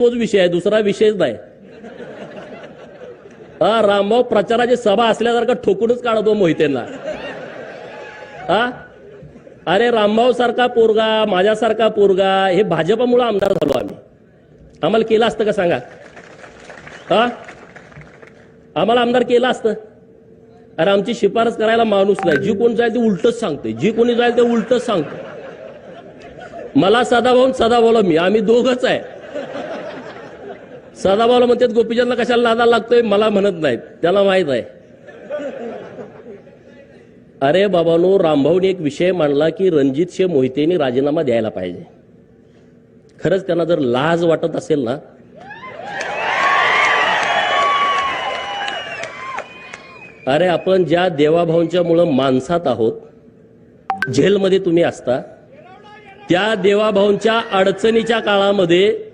तोच विषय आहे दुसरा विषयच नाही. हा रामभाऊ प्रचाराची सभा असल्यासारखा ठोकूनच काढतो मोहितेंना. हा? अरे रामभाऊ सारखा पोरगा माझ्यासारखा पोरगा हे भाजपमुळे आमदार झालो आम्ही. आम्हाला केलं असतं का सांगा? हा? आम्हाला आमदार केलं असतं? अरे आमची शिफारस करायला माणूस नाही. जी कोण जाईल ते उलटच सांगते जी कोणी जाईल ते उलटच सांगतो मला सदाभाऊ सदाभाऊला मी. आम्ही दोघच आहे. सदाभाऊला म्हणतात गोपीचंदला कशाला लादा लागतोय? मला म्हणत नाहीत. त्याला माहीत आहे. अरे बाबानो रामभाऊने एक विषय मांडला की रणजित शे मोहितेने राजीनामा द्यायला पाहिजे. खरंच त्यांना जर लाज वाटत असेल ना अरे आपण ज्या देवाभाऊंच्या मुळे माणसात आहोत जेलमध्ये तुम्ही असता त्या देवाभाऊंच्या अडचणीच्या काळामध्ये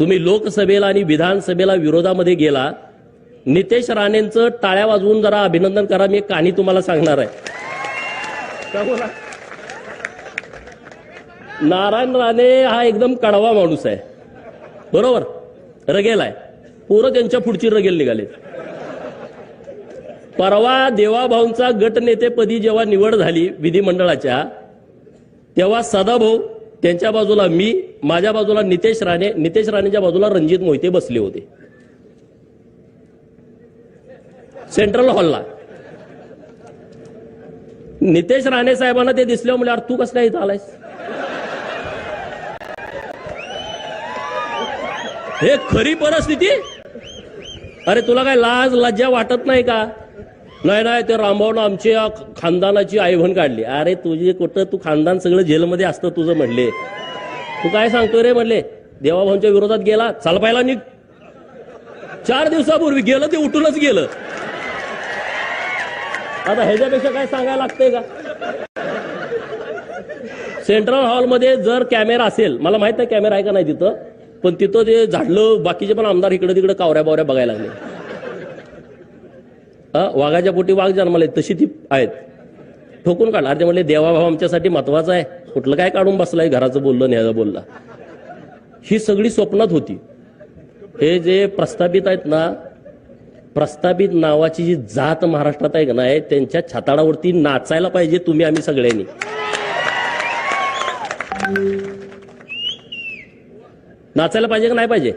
तुम्ही लोकसभेला आणि विधानसभेला विरोधामध्ये गेला नितेश राणेंचं टाळ्या वाजवून जरा अभिनंदन करा मी एक कहाणी तुम्हाला सांगणार आहे. का बोला? नारायण राणे हा एकदम कडवा माणूस आहे. बरोबर? रगेल आहे पोरं त्यांच्या पुढची रगेल निघाले परवा देवाभाऊंचा गटनेतेपदी जेव्हा निवड झाली विधिमंडळाच्या तेव्हा सदाभाऊ त्यांच्या बाजूला मी माझ्या बाजूला नितेश राणे नितेश राणेच्या बाजूला रणजित मोहिते बसले होते. सेंट्रल हॉलला नितेश राणे साहेबांना ते दिसले म्हणजे अरे तू कसं काय इथं आलायस? हे खरी परिस्थिती? अरे तुला काय लाज लज्जा वाटत नाही का? नाही नाही ते रामभाऊन आमच्या खानदानाची आईभण काढली. अरे तुझी कुठं तू खानदान सगळं जेलमध्ये असतं तुझं म्हणले. तू काय सांगतोय रे म्हणले? देवाभाऊंच्या विरोधात गेला चाल पाहिला निघ. चार दिवसापूर्वी गेलं ते उठूनच गेलं. आता ह्याच्यापेक्षा काय सांगायला लागतंय का? सेंट्रल हॉलमध्ये जर कॅमेरा असेल मला माहीत नाही कॅमेरा आहे का नाही तिथं पण तिथं ते झाडलं बाकीचे पण आमदार इकडे तिकडे कावऱ्या बावऱ्या बघायला लागले. वाघाच्या पोटी वाघ जन्माला तशी ती आहेत. ठोकून काढला अरे ते म्हणले देवाभाव आमच्यासाठी महत्त्वाचा आहे. कुठलं काय काढून बसलाय घराचं बोललं न्यायचं बोलला. ही सगळी स्वप्नात होती. हे जे प्रस्थापित आहेत ना प्रस्थापित नावाची जी जात महाराष्ट्रात आहे का नाही त्यांच्या छाताडावरती नाचायला पाहिजे तुम्ही आम्ही सगळ्यांनी. नाचायला पाहिजे का नाही पाहिजे?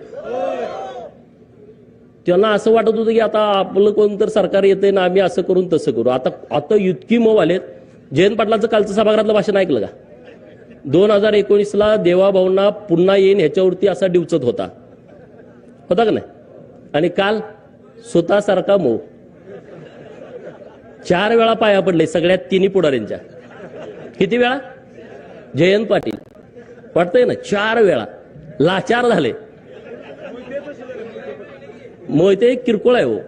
त्यांना असं वाटत होतं की आता आपलं कोण तर सरकार येते ना आम्ही असं करून तसं करू. आता आता इतकी मऊ आलेत. जयंत पाटलाचं कालचं सभागृहातलं भाषण ऐकलं का? दोन हजार एकोणीसला देवाभाऊंना पुन्हा येईन ह्याच्यावरती असा डिवचत होता. होता का नाही? आणि काल स्वतःसारखा मऊ. चार वेळा पाया पडले सगळ्यात तिन्ही पुढाऱ्यांच्या. किती वेळा? जयंत पाटील. वाटतंय ना? चार वेळा. लाचार झाले. मग एक किरकोळ आहे हो.